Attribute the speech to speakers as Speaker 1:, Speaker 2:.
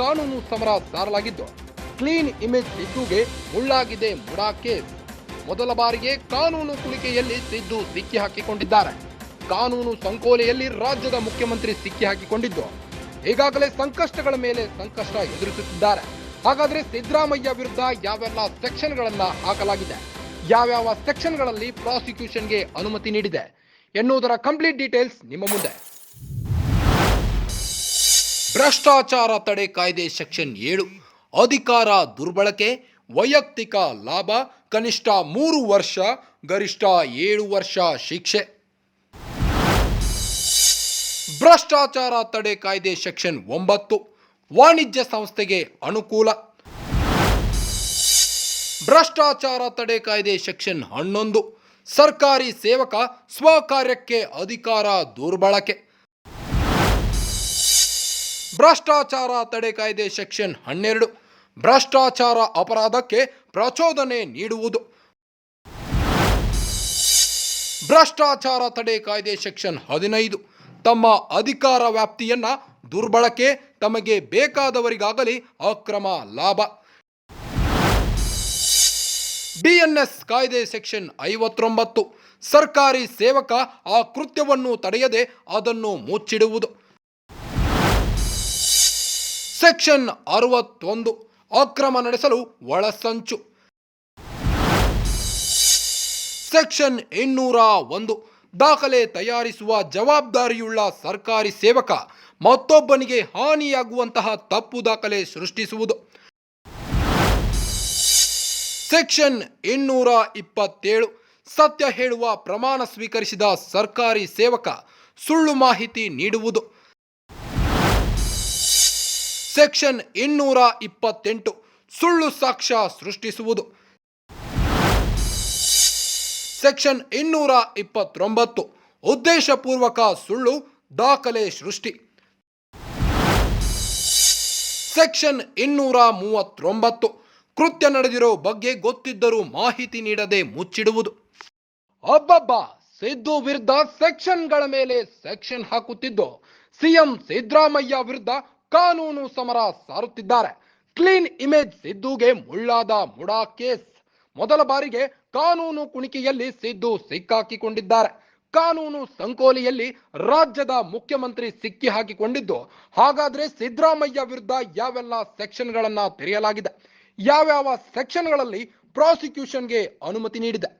Speaker 1: ಕಾನೂನು ಸಮರ ಸಾರಲಾಗಿದ್ದು ಕ್ಲೀನ್ ಇಮೇಜ್ ಸಿದ್ದುಗೆ ಮುಳ್ಳಾಗಿದೆ ಮುಡಾ ಮೊದಲ ಬಾರಿಗೆ ಕಾನೂನು ಕುಲಿಕೆಯಲ್ಲಿ ಸಿದ್ದು ಸಿಕ್ಕಿ ಹಾಕಿಕೊಂಡಿದ್ದಾರೆ. ಕಾನೂನು ಸಂಕೋಲೆಯಲ್ಲಿ ರಾಜ್ಯದ ಮುಖ್ಯಮಂತ್ರಿ ಸಿಕ್ಕಿ ಹಾಕಿಕೊಂಡಿದ್ದು, ಈಗಾಗಲೇ ಸಂಕಷ್ಟಗಳ ಮೇಲೆ ಸಂಕಷ್ಟ ಎದುರಿಸುತ್ತಿದ್ದಾರೆ. ಹಾಗಾದ್ರೆ ಸಿದ್ದರಾಮಯ್ಯ ವಿರುದ್ಧ ಯಾವೆಲ್ಲ ಸೆಕ್ಷನ್ಗಳನ್ನ ಹಾಕಲಾಗಿದೆ? ಯಾವ್ಯಾವ ಸೆಕ್ಷನ್ಗಳಲ್ಲಿ ಪ್ರಾಸಿಕ್ಯೂಷನ್ಗೆ ಅನುಮತಿ ನೀಡಿದೆ? ಎನ್ನುವುದರ ಕಂಪ್ಲೀಟ್ ಡೀಟೇಲ್ಸ್ ನಿಮ್ಮ ಮುಂದೆ. ಭ್ರಷ್ಟಾಚಾರ ತಡೆ ಕಾಯ್ದೆ ಸೆಕ್ಷನ್ ಏಳು. ಅಧಿಕಾರ ದುರ್ಬಳಕೆ, ವೈಯಕ್ತಿಕ ಲಾಭ, ಕನಿಷ್ಠ ಮೂರು ವರ್ಷ, ಗರಿಷ್ಠ ಏಳು ವರ್ಷ ಶಿಕ್ಷೆ. ಭ್ರಷ್ಟಾಚಾರ ತಡೆ ಕಾಯ್ದೆ ಸೆಕ್ಷನ್ ಒಂಬತ್ತು. ವಾಣಿಜ್ಯ ಸಂಸ್ಥೆಗೆ ಅನುಕೂಲ. ಭ್ರಷ್ಟಾಚಾರ ತಡೆ ಕಾಯ್ದೆ ಸೆಕ್ಷನ್ ಹನ್ನೊಂದು. ಸರ್ಕಾರಿ ಸೇವಕ, ಸ್ವಕಾರ್ಯಕ್ಕೆ ಅಧಿಕಾರ ದುರ್ಬಳಕೆ. ಭ್ರಷ್ಟಾಚಾರ ತಡೆ ಕಾಯ್ದೆ ಸೆಕ್ಷನ್ ಹನ್ನೆರಡು. ಭ್ರಷ್ಟಾಚಾರ ಅಪರಾಧಕ್ಕೆ ಪ್ರಚೋದನೆ ನೀಡುವುದು. ಭ್ರಷ್ಟಾಚಾರ ತಡೆ ಕಾಯ್ದೆ ಸೆಕ್ಷನ್ ಹದಿನೈದು. ತಮ್ಮ ಅಧಿಕಾರ ವ್ಯಾಪ್ತಿಯನ್ನ ದುರ್ಬಳಕೆ, ತಮಗೆ ಬೇಕಾದವರಿಗಾಗಲಿ ಅಕ್ರಮ ಲಾಭ. ಬಿಎನ್ಎಸ್ ಕಾಯ್ದೆ ಸೆಕ್ಷನ್ ಐವತ್ತೊಂಬತ್ತು. ಸರ್ಕಾರಿ ಸೇವಕ ಆ ಕೃತ್ಯವನ್ನು ತಡೆಯದೆ ಅದನ್ನು ಮುಚ್ಚಿಡುವುದು. ಸೆಕ್ಷನ್ ಅರವತ್ತೊಂದು, ಅಕ್ರಮ ನಡೆಸಲು ಒಳಸಂಚು. ಸೆಕ್ಷನ್ ಇನ್ನೂರ ಒಂದು, ದಾಖಲೆ ತಯಾರಿಸುವ ಜವಾಬ್ದಾರಿಯುಳ್ಳ ಸರ್ಕಾರಿ ಸೇವಕ ಮತ್ತೊಬ್ಬನಿಗೆ ಹಾನಿಯಾಗುವಂತಹ ತಪ್ಪು ದಾಖಲೆ ಸೃಷ್ಟಿಸುವುದು. ಸೆಕ್ಷನ್ ಇನ್ನೂರ ಇಪ್ಪತ್ತೇಳು, ಸತ್ಯ ಹೇಳುವ ಪ್ರಮಾಣ ಸ್ವೀಕರಿಸಿದ ಸರ್ಕಾರಿ ಸೇವಕ ಸುಳ್ಳು ಮಾಹಿತಿ ನೀಡುವುದು. ಸೆಕ್ಷನ್ ಇನ್ನೂರ ಇಪ್ಪತ್ತೆಂಟು ಸುಳ್ಳು ಸಾಕ್ಷ್ಯ ಸೃಷ್ಟಿಸುವುದು. ಸೆಕ್ಷನ್ ಇನ್ನೂರ ಇಪ್ಪತ್ತೊಂಬತ್ತು ಉದ್ದೇಶಪೂರ್ವಕ ಸುಳ್ಳು ದಾಖಲೆ ಸೃಷ್ಟಿ. ಸೆಕ್ಷನ್ ಇನ್ನೂರ ಮೂವತ್ತೊಂಬತ್ತು ಕೃತ್ಯ ನಡೆದಿರೋ ಬಗ್ಗೆ ಗೊತ್ತಿದ್ದರೂ ಮಾಹಿತಿ ನೀಡದೆ ಮುಚ್ಚಿಡುವುದು. ಒಬ್ಬೊಬ್ಬ ಸಿದ್ದು ವಿರುದ್ಧ ಸೆಕ್ಷನ್ಗಳ ಮೇಲೆ ಸೆಕ್ಷನ್ ಹಾಕುತ್ತಿದ್ದು ಸಿಎಂ ಸಿದ್ದರಾಮಯ್ಯ ವಿರುದ್ಧ ಕಾನೂನು ಸಮರ ಸಾರುತ್ತಿದ್ದಾರೆ. ಕ್ಲೀನ್ ಇಮೇಜ್ ಸಿದ್ದುಗೆ ಮುಳ್ಳಾದ ಮುಡಾ ಕೇಸ್. ಮೊದಲ ಬಾರಿಗೆ ಕಾನೂನು ಕುಣಿಕೆಯಲ್ಲಿ ಸಿದ್ದು ಸಿಕ್ಕಾಕಿಕೊಂಡಿದ್ದಾರೆ. ಕಾನೂನು ಸಂಕೋಲೆಯಲ್ಲಿ ರಾಜ್ಯದ ಮುಖ್ಯಮಂತ್ರಿ ಸಿಕ್ಕಿ ಹಾಕಿಕೊಂಡಿದ್ದು ಹಾಗಾದ್ರೆ ಸಿದ್ದರಾಮಯ್ಯ ವಿರುದ್ಧ ಯಾವೆಲ್ಲ ಸೆಕ್ಷನ್ಗಳನ್ನ ತೆರೆಯಲಾಗಿದೆ? ಯಾವ್ಯಾವ ಸೆಕ್ಷನ್ಗಳಲ್ಲಿ ಪ್ರಾಸಿಕ್ಯೂಷನ್ಗೆ ಅನುಮತಿ ನೀಡಿದೆ?